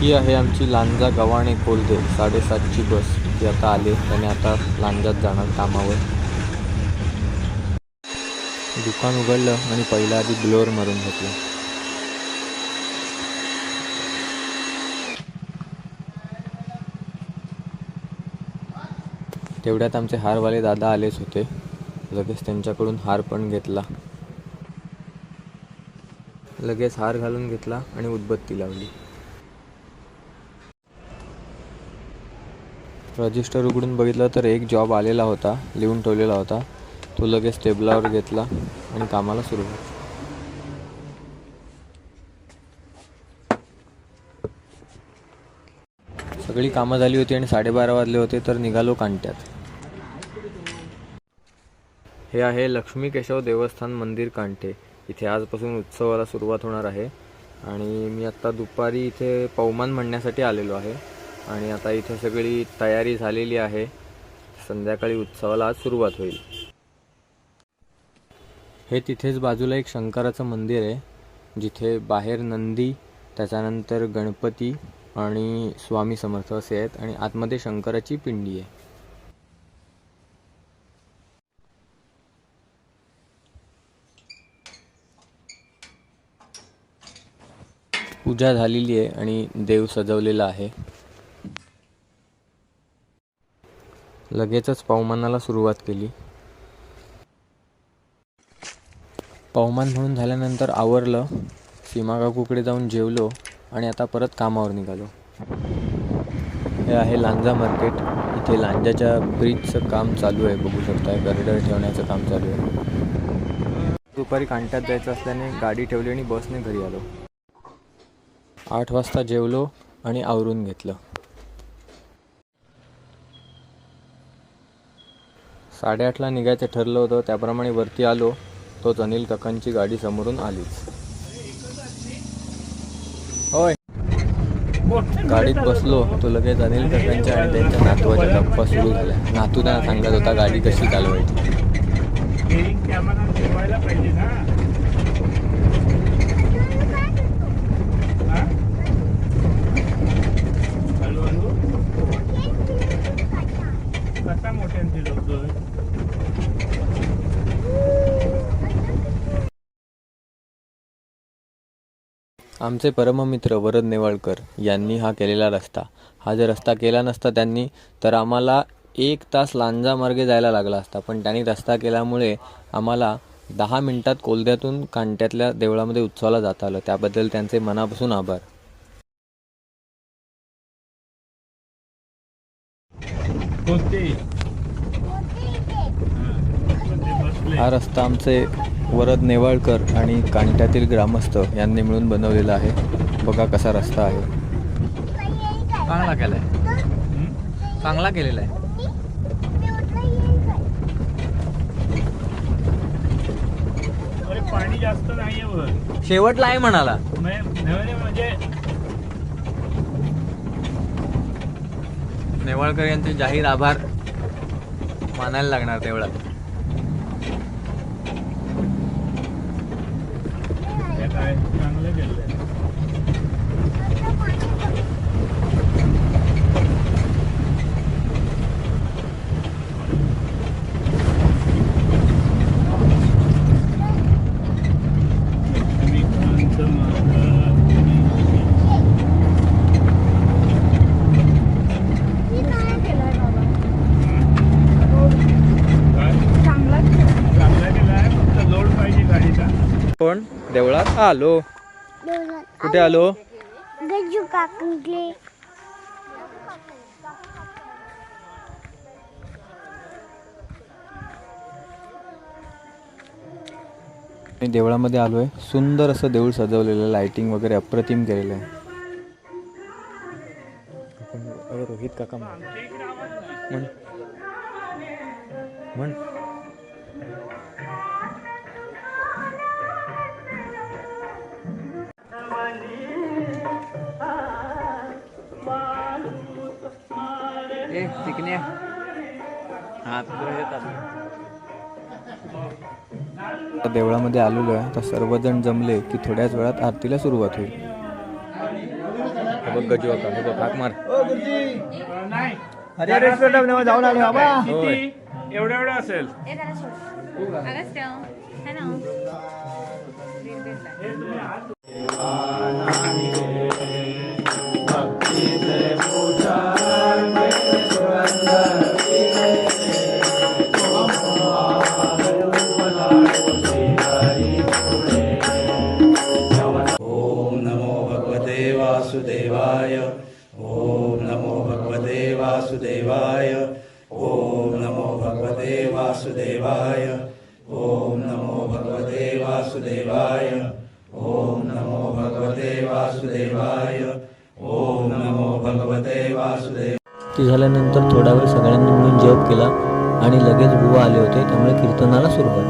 ही आहे आमची लांजा गव्हाणे खोलते साडेसातची बस. ती आता आली त्याने आता लांजात जाणार कामावर. दुकान उघडलं आणि पहिला आधी ब्लोअर मारून घेतलं. तेवढ्यात आमचे हारवाले दादा आलेच होते. लगेच त्यांच्याकडून हार पण घेतला. लगेच हार घालून घेतला आणि उदबत्ती लावली. रजिस्टर उघडून बघितलं तर एक जॉब आलेला होता लिहून ठेवलेला होता. तो लगेच टेबलावर घेतला आणि कामाला सुरुवात सगळी कामं झाली होती आणि साडेबारा वाजले होते तर निघालो कांट्यात. हे आहे लक्ष्मी केशव देवस्थान मंदिर कांठे. इथे आजपासून उत्सवाला सुरुवात होणार आहे. आणि मी आत्ता दुपारी इथे पवमान म्हणण्यासाठी आलेलो आहे. आणि आता इथे सगळी तयारी झालेली आहे. संध्याकाळी उत्सवाला आज सुरुवात होईल. हे तिथेच बाजूला एक शंकराचं मंदिर आहे. जिथे बाहेर नंदी त्याच्यानंतर गणपती आणि स्वामी समर्थ असे आहेत आणि आतमध्ये शंकराची पिंडी आहे. पूजा झालेली आहे आणि देव सजवलेला आहे. लगेचच पावमानाला सुरुवात केली. पवमान म्हणून झाल्यानंतर आवरलं सीमाकाकूकडे जाऊन जेवलो आणि आता परत कामावर निघालो. हे आहे लांजा मार्केट. इथे लांजाच्या ब्रिजचं काम चालू आहे बघू शकताय. गर्डर ठेवण्याचं काम चालू आहे. दुपारी कांट्यात जायचं असल्याने गाडी ठेवली आणि बसने घरी आलो. आठ वाजता जेवलो आणि आवरून घेतलं. साडेआठला निघायचं ठरलं होतं त्याप्रमाणे वरती आलो. तोच अनिल काकांची गाडी समोरून आलीच. होय. गाडीत बसलो तो लगेच अनिल काकांच्या आणि त्यांच्या नातवाच्या गप्पा सुरू झाल्या. नातू त्यांना सांगत होता गाडी कशी चालवायची? आमचे परममित्र वरद नेवाळकर यांनी हा केलेला रस्ता. हा जर रस्ता केला नसता त्यांनी तर आम्हाला एक तास लांजा मार्गे जायला लागला असता. पण त्यांनी रस्ता केल्यामुळे आम्हाला दहा मिनिटात कोलद्यातून कांट्यातल्या देवळामध्ये उत्सवाला जाता आलं. त्याबद्दल त्यांचे मनापासून आभार. हा रस्ता आमचे वरद नेवाळकर आणि कांट्यातील ग्रामस्थ यांनी मिळून बनवलेला आहे. बघा कसा रस्ता आहे. चांगला केलाय? चांगला केलेला आहे. अरे पाणी जास्त नाहीये वर शेवटला आहे म्हणाला. म्हणजे नेवाळकर यांचे जाहीर आभार मानायला लागणार तेवढा. हे काय चांगलं केलंय लक्ष्मीकांत महाराज काय चांगला केलाय फक्त लोड पाहिजे गाडीचा पण देवळात? आलो. कुठे आलो? गजू काकले मी देवळामध्ये आलोय. सुंदर असं देऊळ सजवलेलं आहे लाइटिंग वगैरे अप्रतिम केलेलं आहे. रोहित काका म्हण. म्हण. हा आता देवळामध्ये आलेलो आहे तर सर्वजण जमले की थोड्याच वेळात आरतीला सुरुवात होईल बघ गजू का हे बघ हाक मार अं, नाही अरे रेस्टॉरंट जाऊन आलो बाबा होय किती एवढं एवढं असेल वासुदेवाय. ॐ नमो भगवते वासुदेवाय. ती झाल्यानंतर थोडा वेळ सगळ्यांनी मिळून जप केला आणि लगेच बुवा आले होते त्यामुळे कीर्तनाला सुरुवात.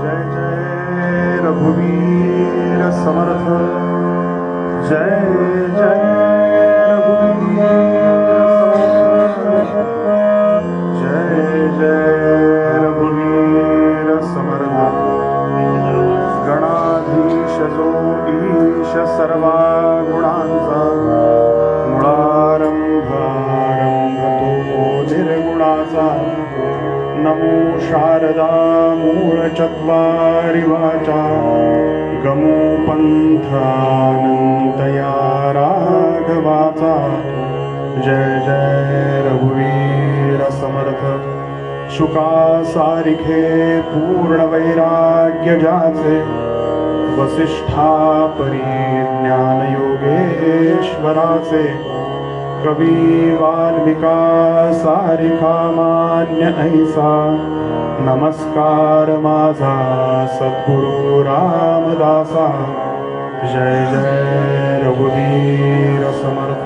जय जय रघुवीर समर्थ. जय जय तदा मूलचत्वारि वाचा गमोपन्थानन्तया राघवाचा जय जय रघुवीरसमर्थ शुकासारिखे शुका सारिखे पूर्ण कवी वाल्मिका सारिखा मान्य ऐसा। नमस्कार माझा सद्गुरु रामदासा. जय जय रघुवीर समर्थ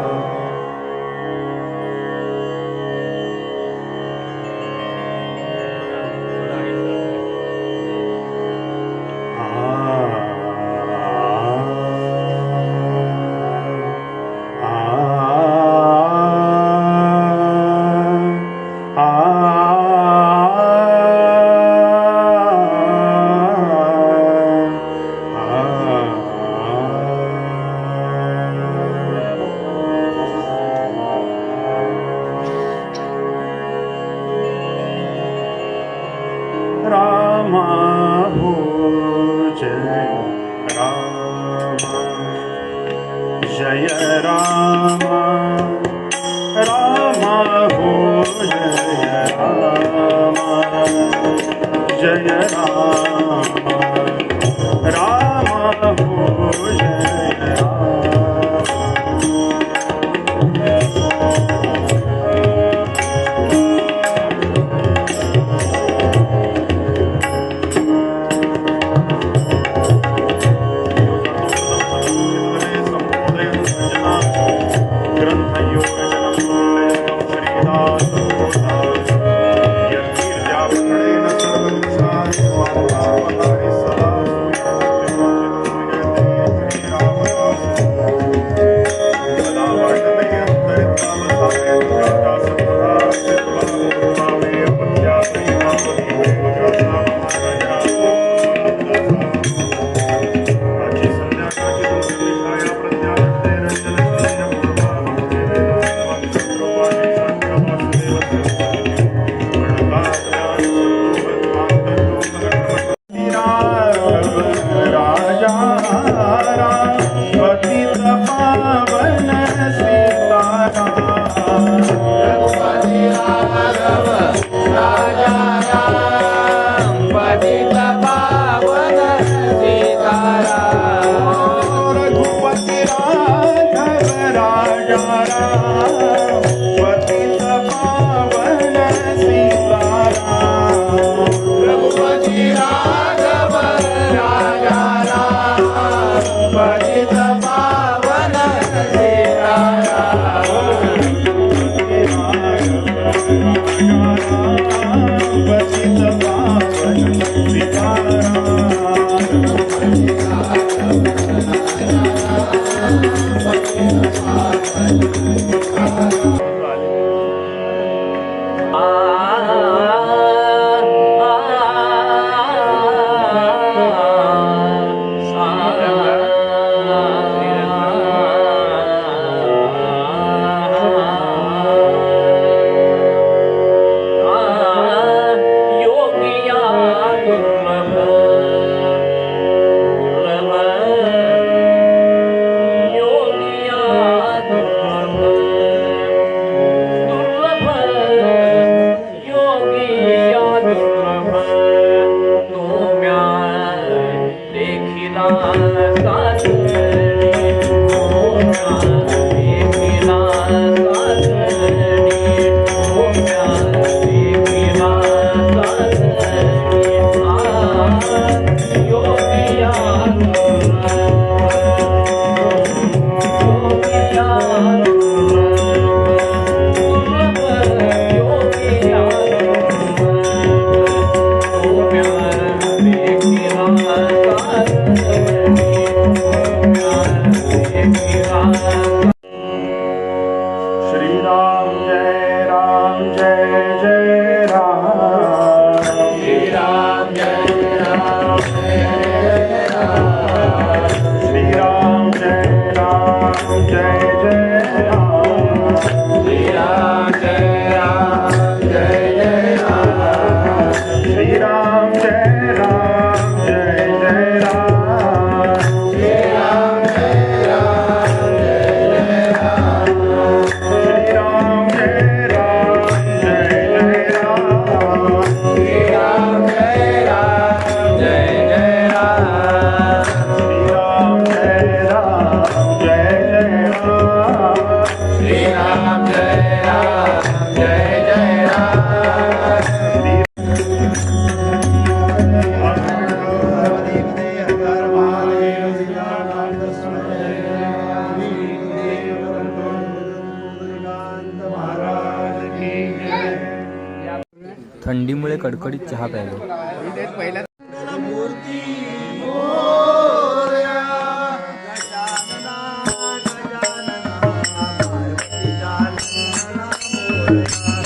कडी चहा प्यायलो.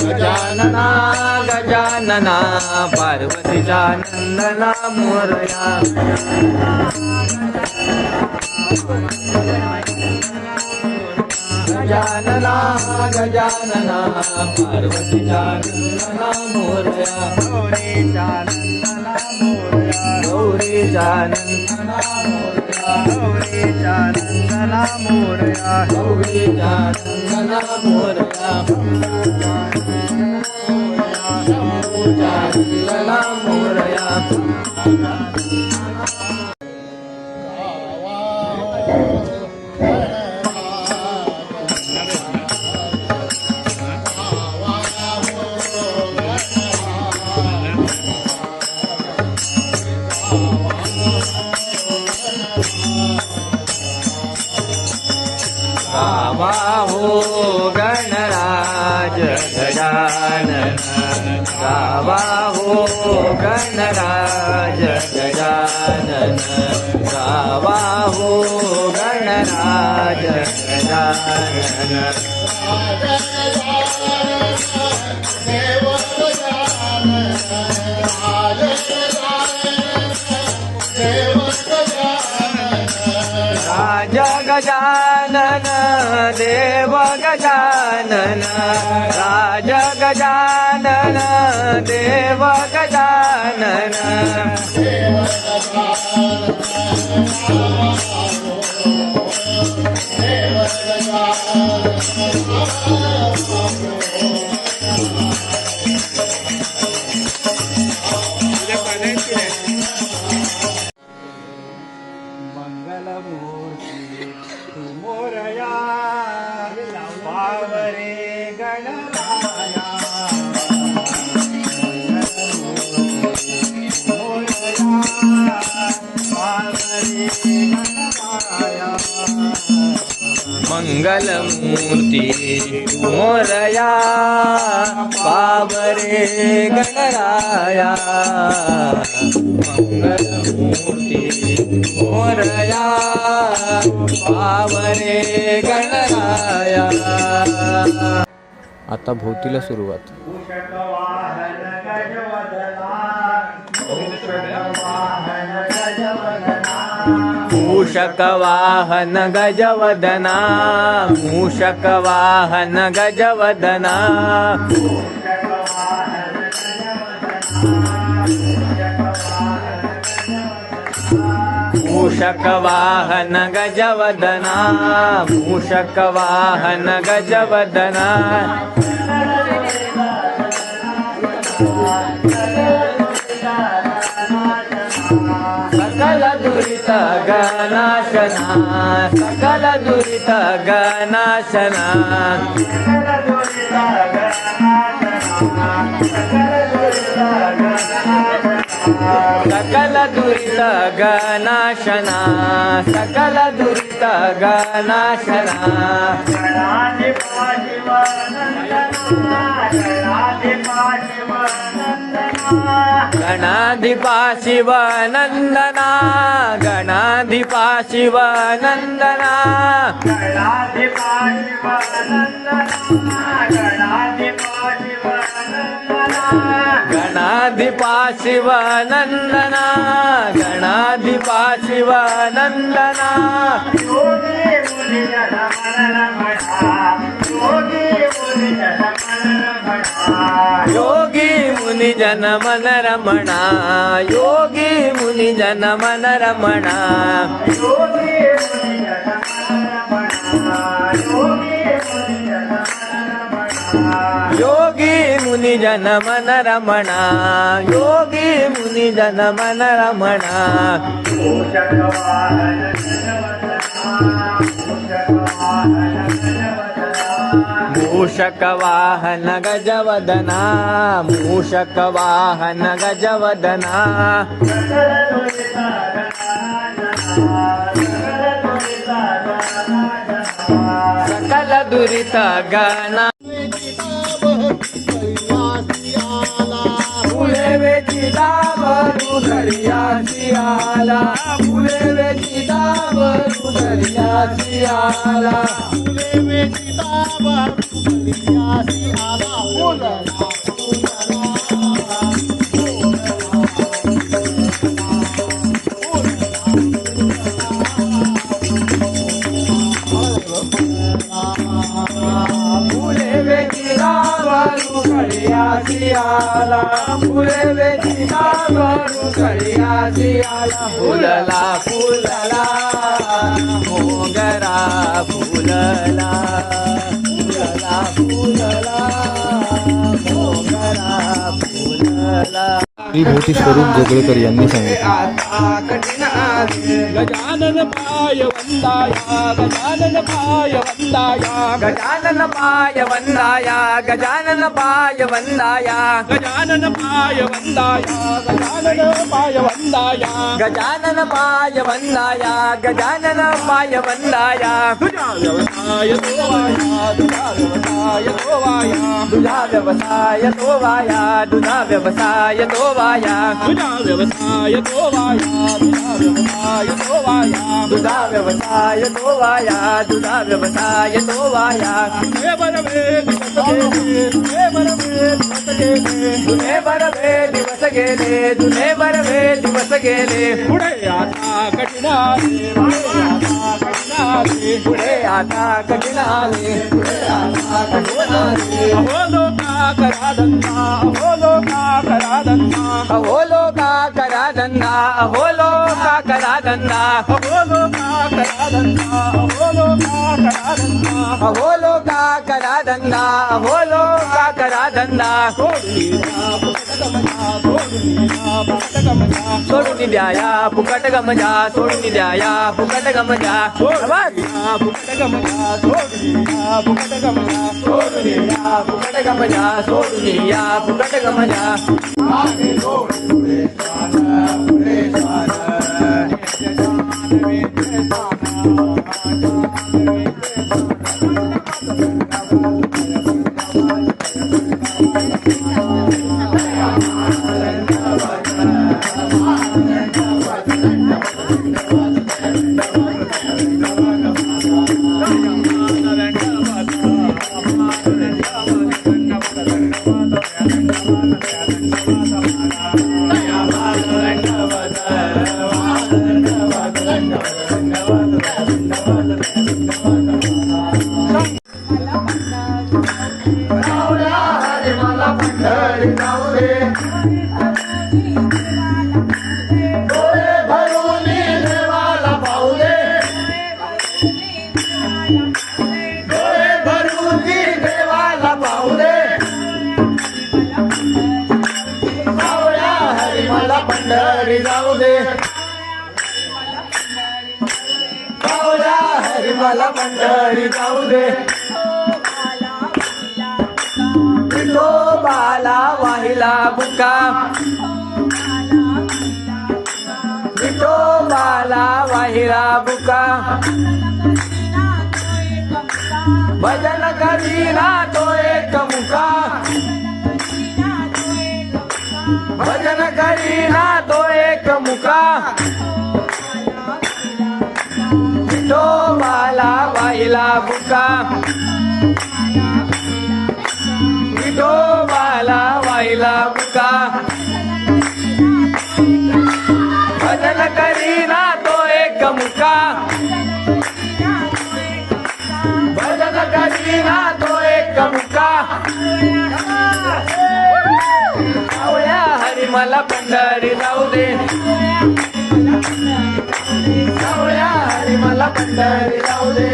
गजानना गजानना पार्वतीचा मोरया. गजानना गजानना पार्वती जानना मोरया। गौरी जानना मोरया। गौरी जानना मोरया। गौरी जानना मोरया। गौरी जानना मोरया। जानना मोरया। गावाहो गणराज गजानन। गावाहो गणराज गजानन। गणराजानो गणराज गजानन। गजानन देव गजानन देव गजानन मंगलमूर्ती मोरया पावरे गणराया। मंगलमूर्ती मोरया पावरे गणराया। आता भोवतीला सुरुवात. मूषकवाहन गजवदना मूषकवाहन गजवदना मूषकवाहन गजवदना मूषकवाहन गजवदना दुरित गनाशना सकल दुरित गनाशना। सकल दुरित गनाशना सकल दुरित गनाशना। गणाधिपा शिव नंदना गणाधिपा शिव नंदना गणाधिपा शिव नंदना गणाधिपा शिव नंदना योगी मुनी जन मन रमणा योगी मुनी जन मन रमणा। योगी मुनी जन मन रमणा योगी मुनी जन मन रमणा। मूषक वाहन गजवदना मूषक वाहन गजवदना सकल दुरित गना फुले वेची दाबरू दर्याची आला फुले बाबा पुनरियासी आला फुले वेची बाबा पुनरियासी आला बोला आला फुले वेची बाबा पुनरियासी आला बोला भूती स्वरूप जोगळेकर यांनी सांगितले. ಗಜಾನನ ಪಾಯ ವಂದಾಯ ಗಜಾನನ ಪಾಯ ವಂದಾಯ ಗಜಾನನ ಪಾಯ ವಂದಾಯ ಗಜಾನನ ಪಾಯ ವಂದಾಯ ಗಜಾನನ ಪಾಯ ವಂದಾಯ ಗಜಾನನ ಪಾಯ ವಂದಾಯ ಗಜಾನನ ಪಾಯ ವಂದಾಯ ಗಜಾನನ ಪಾಯ ವಂದಾಯ ದುಜಾ ವ್ಯವಸಾಯ ಸೋವಾಯ ದುಜಾ ವ್ಯವಸಾಯ ಸೋವಾಯ ದುಜಾ ವ್ಯವಸಾಯ ಸೋವಾಯ ದುಜಾ ವ್ಯವಸಾಯ ಸೋವಾಯ ದುಜಾ ವ್ಯವಸಾಯ ಸೋವಾಯ ದುಜಾ ವ್ಯವಸಾಯ व्यवसाय तो वाया दुधा व्यवसाय तो वाया दुधा व्यवसाय तो वाया हे बर वे दिवस गेले हे बर वे दिवस गेले दुने बर वे दिवस गेले दुने बर वे दिवस गेले पुढे आता कठीणाले आता कठीणाले पुढे आता कठीणाले पुढे आता कठीणाले हो लोका करा दंता हो లోకా కరాదన్నా అహో లోకా కరాదన్నా అహో లోకా కరాదన్నా అహో లోకా కరాదన్నా అహో లోకా కరాదన్నా అహో లోకా కరాదన్నా అహో లోకా కరాదన్నా सोडून द्याया फुकट गमजा, सोडून द्याया फुकट गमजा फुकट गमजा फुकट गमजा सोडून फुकट गमजा Thank you. ¡Suscríbete al! Pandhari जाऊ दे. विठोबाला वाहिला बुका विठोबाला वाहिला बुका भजन करीना तो एक मुका भजन करीना तो एक मुका विठोबाला वाईला बुका. विठोबाला वाईला बुका. भजन करीना तो एक मुका. भजन करीना तो एक मुका. सावळ्या हरी मला पंढरी जाऊ दे. हरी मला पंढरी जाऊ दे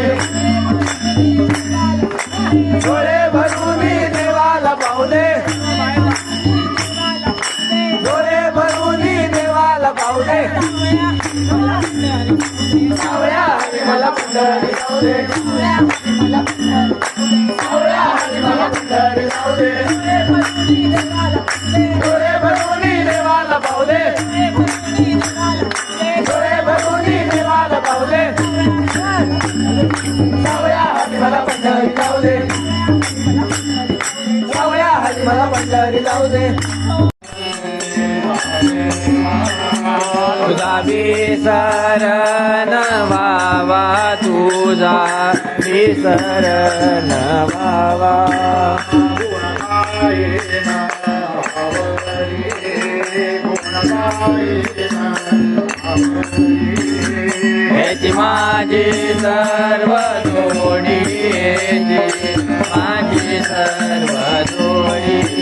डोळे भरून देवाला पाहू दे डोळे भरून देवाला पाहू दे सावळ्या मला पंढरी जाऊ दे. तुझा विसरण वावा तुझा विसरण वावा. माझी सर्व जोडी माझी सर्व जोडी.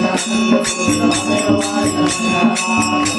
श्रीरंगात्मज विठ्ठल